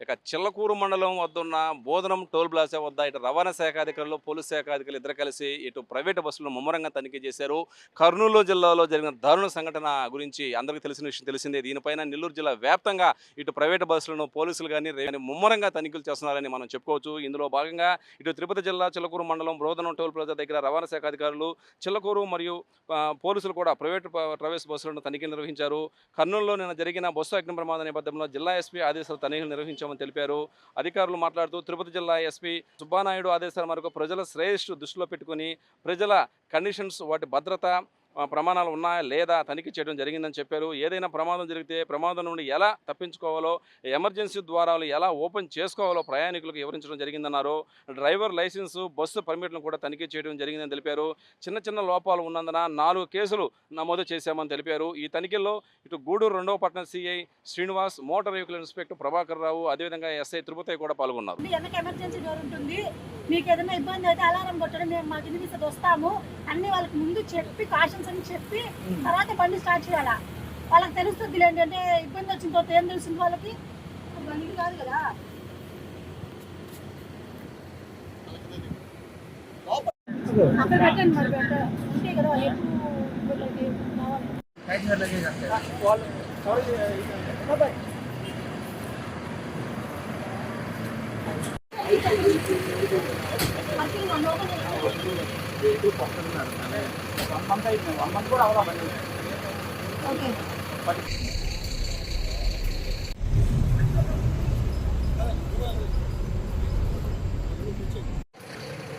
ఇక చిల్లకూరు మండలం వద్ద ఉన్న బోధనం టోల్ ప్లాజా వద్ద ఇటు రవాణా శాఖ అధికారులు పోలీస్ శాఖ అధికారులు ఇద్దరు కలిసి ఇటు ప్రైవేటు బస్సులను ముమ్మరంగా తనిఖీ చేశారు. కర్నూలు జిల్లాలో జరిగిన దారుణ సంఘటన గురించి అందరికీ తెలిసిన విషయం తెలిసిందే. దీనిపైన నెల్లూరు జిల్లా వ్యాప్తంగా ఇటు ప్రైవేటు బస్సులను పోలీసులు కానీ రే- ముమ్మరంగా తనిఖీలు చేస్తున్నారని మనం చెప్పుకోవచ్చు. ఇందులో భాగంగా ఇటు తిరుపతి జిల్లా చిల్లకూరు మండలం బోధనం టోల్ ప్లాజా దగ్గర రవాణా శాఖ అధికారులు చిల్లకూరు మరియు పోలీసులు కూడా ప్రైవేటు ప్రవేశ బస్సులను తనిఖీలు నిర్వహించారు. కర్నూలులో నిన్న జరిగిన బస్సు అగ్ని ప్రమాద నేపథ్యంలో జిల్లా ఎస్పీ ఆదేశాలు తనిఖీలు నిర్వహించామని తెలిపారు. అధికారులు మాట్లాడుతూ తిరుపతి జిల్లా ఎస్పీ సుబ్బానాయుడు ఆదేశాల మేరకు ప్రజల శ్రేయస్సు దృష్టిలో పెట్టుకుని ప్రజల కండిషన్స్ వాటి భద్రత ప్రమాణాలు ఉన్నాయా లేదా తనిఖీ చేయడం జరిగిందని చెప్పారు. ఏదైనా ప్రమాదం జరిగితే ప్రమాదం నుండి ఎలా తప్పించుకోవాలో ఎమర్జెన్సీ ద్వారాలు ఎలా ఓపెన్ చేసుకోవాలో ప్రయాణికులకు వివరించడం జరిగిందన్నారు. డ్రైవర్ లైసెన్సు బస్సు పర్మిట్లను కూడా తనిఖీ చేయడం జరిగిందని తెలిపారు. చిన్న చిన్న లోపాలు ఉన్నందున నాలుగు కేసులు నమోదు చేశామని తెలిపారు. ఈ తనిఖీల్లో ఇటు గూడూరు రెండవ పట్టణ CI Srinivas motor vehicle inspector Prabhakar Rao అదేవిధంగా ఎస్ఐ తిరుపతి కూడా పాల్గొన్నారు. మీకు ఏదైనా ఇబ్బంది అయితే అలారం కొట్టడం మేము మాకు వస్తాము. అన్ని వాళ్ళకి ముందు చెప్పి కాషన్స్ అని చెప్పి తర్వాత బండి స్టార్ట్ చేయాలా? వాళ్ళకి తెలుస్తుంది ఏంటంటే ఇబ్బంది వచ్చిన తర్వాత ఏం తెలిసింది వాళ్ళకి? బండి కాదు కదా. అక్కడ పెట్టండి మరి పెట్ట. ఉంటే కదా వాళ్ళు.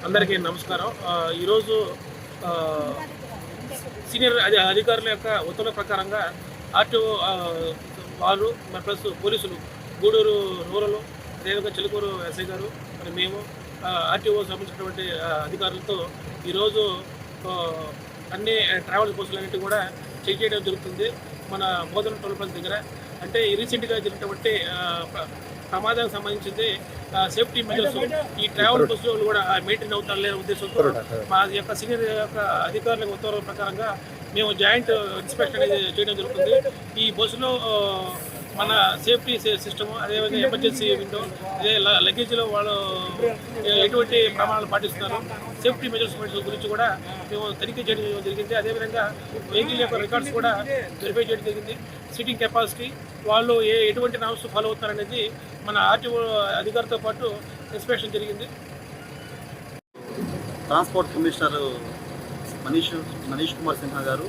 అందరికీ నమస్కారం. ఈరోజు సీనియర్ అధి- అధికారుల యొక్క ఉత్తర్వుల ప్రకారంగా ఆర్టీఓ మరి ప్లస్ పోలీసులు గూడూరు రూరల్ అదేవిధంగా చిలుకూరు ఎస్ఐ గారు మరి మేము ఆర్టీఓ సంబంధించినటువంటి అధికారులతో ఈరోజు అన్ని ట్రావెల్ బస్సులన్నిటి కూడా చెక్ చేయడం జరుగుతుంది. మన బోధన టోల్ ప్లాజా దగ్గర. అంటే ఈ రీసెంట్గా జరిగినటువంటి ప్రమాదానికి సంబంధించింది సేఫ్టీ మెజర్స్ ఈ ట్రావెల్ బస్సులు కూడా మెయింటైన్ అవుతారు లేని ఉద్దేశంతో మా యొక్క సీనియర్ యొక్క అధికారుల ఉత్తర్వుల ప్రకారంగా మేము జాయింట్ ఇన్స్పెక్షన్ అనేది చేయడం జరుగుతుంది. ఈ బస్సులో మన సేఫ్టీ సిస్టమ్ అదేవిధంగా ఎమర్జెన్సీ విండో అదే ల- లగేజ్లో వాళ్ళు ఎటువంటి ప్రమాణాలు పాటిస్తున్నారు సేఫ్టీ మెజర్స్ గురించి కూడా మేము తనిఖీ చేయడం జరిగింది. అదేవిధంగా వెహికల్ యొక్క రికార్డ్స్ కూడా వెరిఫై చేయడం జరిగింది. సిట్టింగ్ కెపాసిటీ వాళ్ళు ఏ ఎటువంటి నామ్స్ ఫాలో అవుతారనేది మన ఆర్టీఓ అధికారితో పాటు ఇన్స్పెక్షన్ జరిగింది. ట్రాన్స్పోర్ట్ కమిషనర్ మనీష్ మనీష్ కుమార్ సిన్హా గారు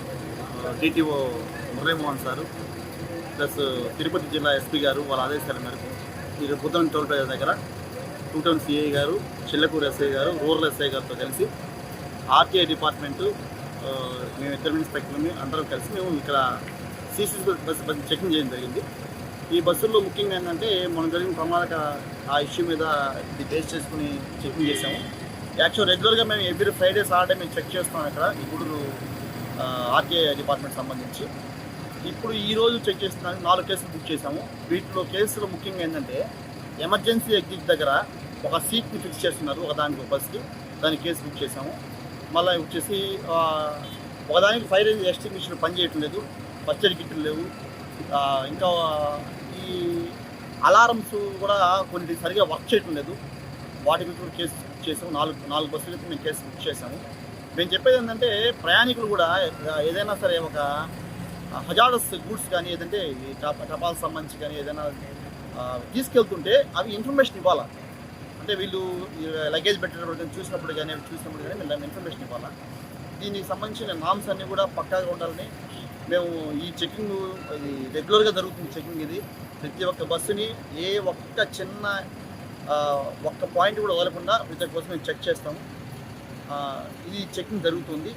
DTO Muralimohan sir plus Tirupati జిల్లా ఎస్పీ గారు వాళ్ళ ఆదేశాల మేరకు మీరు బుద్ధం టోల్ ప్లాజా దగ్గర టూ టౌన్ సిఐ గారు చిల్లకూరు ఎస్ఐ గారు రూరల్ ఎస్ఐ గారితో కలిసి ఆర్టీఐ డిపార్ట్మెంటు మేము ఇద్దరు ఇన్స్పెక్టర్ని అందరం కలిసి మేము ఇక్కడ సీసీ బస్ బస్ చెకింగ్ చేయడం జరిగింది. ఈ బస్సుల్లో ముఖ్యంగా ఏంటంటే మనం జరిగిన ప్రమాదక ఆ ఇష్యూ మీద ఇది బేస్ చేసుకుని చెకింగ్ చేసాము యాక్చువల్ రెగ్యులర్గా మేము ఎవ్రీ ఫ్రైడే సాటర్డే మేము చెక్ చేస్తాం ఇక్కడ ఈ గూడూరు ఆర్టీఐ డిపార్ట్మెంట్ సంబంధించి. ఇప్పుడు ఈ రోజు చెక్ చేస్తున్నాను నాలుగు కేసులు బుక్ చేసాము వీటిలో కేసులు ముఖ్యంగా ఏంటంటే ఎమర్జెన్సీ ఎగ్జిట్ దగ్గర ఒక సీట్ని ఫిక్స్ చేస్తున్నారు. ఒకదానికి ఒక బస్కి దానికి కేసు బుక్ చేసాము మళ్ళీ వచ్చేసి ఒకదానికి ఫైర్ ఎస్టింగ్విషన్ పనిచేయటం లేదు. ఫస్ట్ ఎయిడ్ కిట్లు లేవు ఇంకా ఈ అలారమ్స్ కూడా కొన్ని సరిగా వర్క్ చేయటం లేదు. వాటి గురించి కూడా కేసు బుక్ చేసాము నాలుగు నాలుగు బస్సులకి మేము కేసు బుక్ చేసాము మేము చెప్పేది ఏంటంటే ప్రయాణికులు కూడా ఏదైనా సరే ఒక హజార్డస్ గూడ్స్ కానీ ఏదంటే ఈ టప- టపాల్ సంబంధించి కానీ ఏదైనా తీసుకెళ్తుంటే అవి ఇన్ఫర్మేషన్ ఇవ్వాలా? అంటే వీళ్ళు లగేజ్ పెట్టేటప్పుడు కానీ చూసినప్పుడు కానీ అవి చూసినప్పుడు కానీ మేము ఇన్ఫర్మేషన్ ఇవ్వాలా? దీనికి సంబంధించిన నామ్స్ అన్నీ కూడా పక్కాగా ఉండాలని మేము ఈ చెకింగ్ ఇది రెగ్యులర్గా జరుగుతుంది చెకింగ్ ఇది. ప్రతి ఒక్క బస్సుని ఏ ఒక్క చిన్న ఒక్క పాయింట్ కూడా వదలకుండా ప్రతి ఒక్క బస్సు మేము చెక్ చేస్తాము. ఇది చెకింగ్ జరుగుతుంది.